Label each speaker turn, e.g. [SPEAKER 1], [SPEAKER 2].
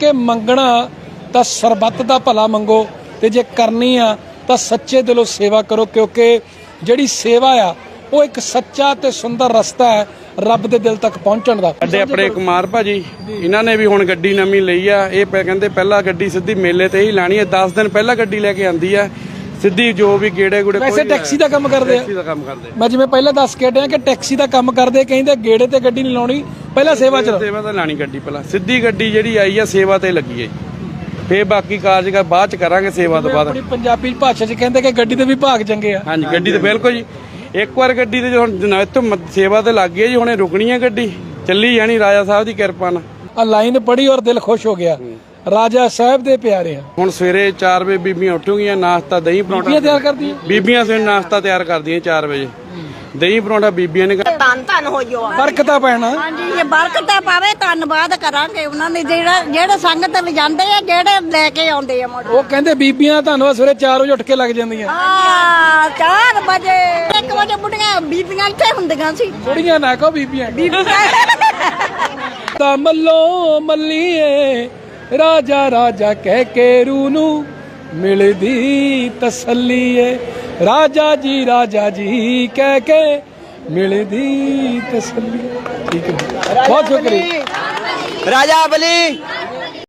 [SPEAKER 1] ਕਿ ਮੰਗਣਾ ਤਾਂ ਸਰਬੱਤ ਦਾ ਭਲਾ ਮੰਗੋ ਤੇ ਜੇ ਕਰਨੀ ਆ ਤਾਂ ਸੱਚੇ ਦਿਲੋਂ ਸੇਵਾ ਕਰੋ ਕਿਉਂਕਿ ਜਿਹੜੀ ਸੇਵਾ ਆ ਉਹ ਇੱਕ ਸੱਚਾ ਤੇ ਸੁੰਦਰ ਰਸਤਾ ਹੈ ਰੱਬ ਦੇ ਦਿਲ ਤੱਕ ਪਹੁੰਚਣ ਦਾ।
[SPEAKER 2] ਸਾਡੇ ਆਪਣੇ ਕੁਮਾਰ ਭਾਜੀ ਇਹਨਾਂ ਨੇ ਵੀ ਹੁਣ ਗੱਡੀ ਨਵੀਂ ਲਈ ਆ। ਇਹ ਕਹਿੰਦੇ ਪਹਿਲਾਂ ਗੱਡੀ ਸਿੱਧੀ ਮੇਲੇ ਤੇ ਹੀ ਲਾਣੀ ਹੈ। 10 ਦਿਨ ਪਹਿਲਾਂ ਗੱਡੀ ਲੈ ਕੇ ਆਂਦੀ ਆ। ਸਿੱਧੀ ਜੋ ਵੀ ਗੇੜੇ ਗੁੜੇ
[SPEAKER 1] ਵੈਸੇ ਟੈਕਸੀ ਦਾ ਕੰਮ ਕਰਦੇ ਆ।
[SPEAKER 2] ਟੈਕਸੀ ਦਾ ਕੰਮ ਕਰਦੇ
[SPEAKER 1] ਮੈਂ ਜਿਵੇਂ ਪਹਿਲਾਂ ਦੱਸ ਕੇ ਹਟਿਆ ਕਿ ਟੈਕਸੀ ਦਾ ਕੰਮ ਕਰਦੇ ਕਹਿੰਦੇ ਗੇੜੇ ਤੇ ਗੱਡੀ ਨਹੀਂ ਲਾਉਣੀ ਪਹਿਲਾਂ ਸੇਵਾ ਚ
[SPEAKER 2] ਸੇਵਾ ਤਾਂ ਲਾਣੀ ਗੱਡੀ ਪਹਿਲਾਂ। ਸਿੱਧੀ ਗੱਡੀ ਜਿਹੜੀ ਆਈ ਆ ਸੇਵਾ ਤੇ ਲੱਗੀ ਹੈ ਜੀ। ਫੇਰ ਬਾਕੀ ਕਾਰਜਕਾਰ ਬਾਅਦ ਚ ਕਰਾਂਗੇ ਸੇਵਾ ਤੋਂ ਬਾਅਦ।
[SPEAKER 1] ਆਪਣੀ ਪੰਜਾਬੀ ਭਾਸ਼ਾ ਚ ਕਹਿੰਦੇ ਕਿ ਗੱਡੀ ਦੇ ਵਿਭਾਗ ਚੰਗੇ ਆ।
[SPEAKER 2] ਹਾਂਜੀ ਗੱਡੀ ਤੇ ਬਿਲਕੁਲ ਜੀ। ਇੱਕ ਵਾਰ ਗੱਡੀ ਤੇ ਹੁਣ ਜਨਾ- ਇੱਥੋਂ ਮ- ਸੇਵਾ ਤੇ ਲੱਗ ਗਈ ਜੀ ਹੁਣੇ ਰੁਕਣੀ ਹੈ ਗੱਡੀ। ਚੱਲੀ ਜਾਣੀ ਰਾਜਾ ਸਾਹਿਬ ਦੀ ਕਿਰਪਾ ਨਾਲ।
[SPEAKER 1] ਆ ਲਾਈਨ ਪੜੀ ਔਰ ਦਿਲ ਖੁਸ਼ ਹੋ ਗਿਆ। ਰਾਜਾ ਸਾਹਿਬ ਦੇ ਪਿਆਰੇ ਆ।
[SPEAKER 2] ਹੁਣ ਸਵੇਰੇ 4 ਵਜੇ ਬੀਬੀਆਂ ਉੱਠੂਗੀਆਂ ਨਾਸ਼ਤਾ ਦਹੀਂ ਪਰੌਂਠਾ
[SPEAKER 1] ਬੀਬੀਆਂ ਤਿਆਰ ਕਰਦੀਆਂ?
[SPEAKER 2] ਬੀਬੀਆਂ ਸਵੇਰੇ ਨਾਸ਼ਤਾ ਤਿਆਰ ਕਰਦੀਆਂ 4 ਵਜੇ। ਦਹੀਂ ਪਰੌਂਠਾ ਬੀਬੀਆਂ ਨੇ ਕਰ-
[SPEAKER 3] ਧੰਨ ਧੰਨ ਹੋ ਜੋ
[SPEAKER 1] ਬਰਕਤਾਂ ਪੈਣਾ।
[SPEAKER 3] ਹਾਂਜੀ ਇਹ ਬਰਕਤਾਂ ਪਾਵੇ ਧੰਨਵਾਦ ਕਰਾਂਗੇ ਉਹਨਾਂ ਨੇ। ਜਿਹੜਾ ਜਿਹੜੇ ਸੰਗਤ ਲਿਜਾਂਦੇ ਆ ਜਿਹੜੇ ਲੈ ਕੇ ਆਉਂਦੇ ਆ ਮੁੜ।
[SPEAKER 1] ਉਹ ਕਹਿੰਦੇ ਬੀਬੀਆਂ ਧੰਨਵਾਦ ਸਵੇਰੇ 4 ਵਜੇ ਉੱਠ ਕੇ ਲੱਗ ਜਾਂਦੀਆਂ।
[SPEAKER 3] ਆ 4 ਵਜੇ। 1 ਵਜੇ ਬੁੱਢੀਆਂ ਬੀਬੀਆਂ ਇੱਥੇ ਹੁੰਦੀਆਂ ਸੀ।
[SPEAKER 1] ਥੋੜੀਆਂ ਨਾ ਕਹੋ ਬੀਬੀਆਂ ਤਾਂ ਮੱਲੋ ਮੱਲੀਏ ਰਾਜਾ ਰਾਜਾ ਕਹਿ ਕੇ ਰੂ ਨੂੰ ਮਿਲਦੀ ਤਸੱਲੀ ਏ ਰਾਜਾ ਜੀ ਰਾਜਾ ਜੀ ਕਹਿ ਕੇ ਮਿਲਦੀ ਤਸੱਲੀ ਠੀਕ ਹੈ। ਬਹੁਤ ਸ਼ੁਕਰੀਆ।
[SPEAKER 4] ਰਾਜਾ ਬਲੀ।